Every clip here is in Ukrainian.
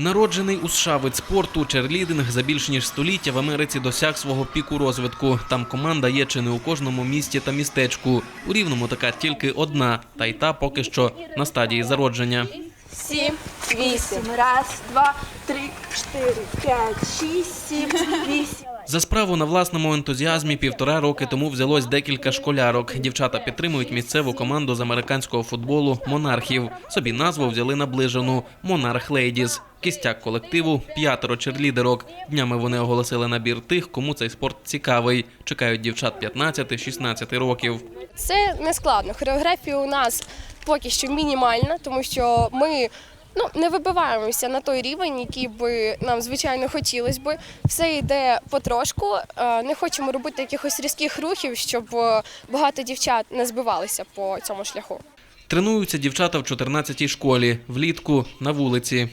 Народжений у США вид спорту, черлідинг за більш ніж століття в Америці досяг свого піку розвитку. Там команда є чи не у кожному місті та містечку. У рівному така тільки одна, та й та поки що на стадії зародження. Сім, вісім. Раз, два, три, чотири, п'ять, шість, сім, вісім. За справу на власному ентузіазмі півтора роки тому взялось декілька школярок. Дівчата підтримують місцеву команду з американського футболу Монархів. Собі назву взяли наближену Монарх Лейдіз. Кістяк колективу п'ятеро черлідерок. Днями вони оголосили набір тих, кому цей спорт цікавий. Чекають дівчат 15-16 років. Це не складно. Хореографія у нас поки що мінімальна, тому що ми ну, не вибиваємося на той рівень, який би нам звичайно хотілося би. Все йде потрошку. Е, Не хочемо робити якихось різких рухів, щоб е, багато дівчат не збивалися по цьому шляху. Тренуються дівчата в 14-й школі, влітку на вулиці.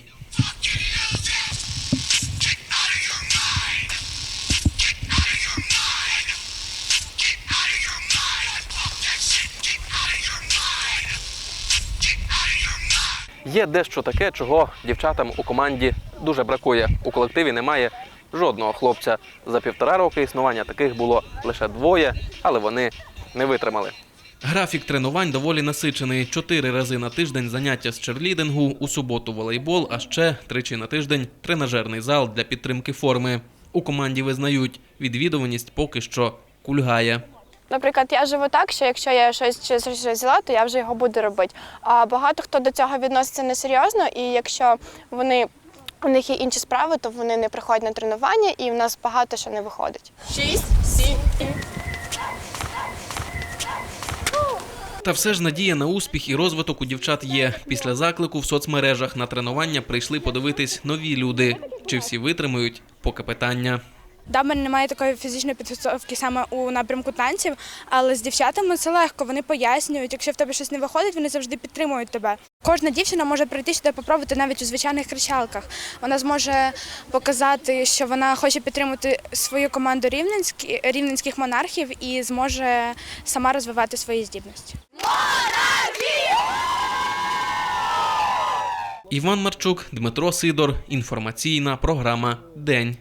Є дещо таке, чого дівчатам у команді дуже бракує. У колективі немає жодного хлопця. За півтора роки існування таких було лише двоє, але вони не витримали. Графік тренувань доволі насичений. Чотири рази на тиждень заняття з черлідингу, у суботу волейбол, а ще тричі на тиждень тренажерний зал для підтримки форми. У команді визнають, відвідуваність поки що кульгає. Наприклад, я живу так, що якщо я щось, щось, щось взяла, то я вже його буду робити. А багато хто до цього відноситься несерйозно, і якщо вони у них є інші справи, то вони не приходять на тренування, і в нас багато що не виходить. Шість, сім. Та все ж надія на успіх і розвиток у дівчат є. Після заклику в соцмережах на тренування прийшли подивитись нові люди. Чи всі витримають? Поки питання. Да, в мене немає такої фізичної підготовки саме у напрямку танців, але з дівчатами це легко. Вони пояснюють, якщо в тебе щось не виходить, вони завжди підтримують тебе. Кожна дівчина може прийти сюди попробувати навіть у звичайних кричалках. Вона зможе показати, що вона хоче підтримати свою команду рівненські, рівненських монархів і зможе сама розвивати свої здібності. Іван Марчук, Дмитро Сидор. Інформаційна програма День.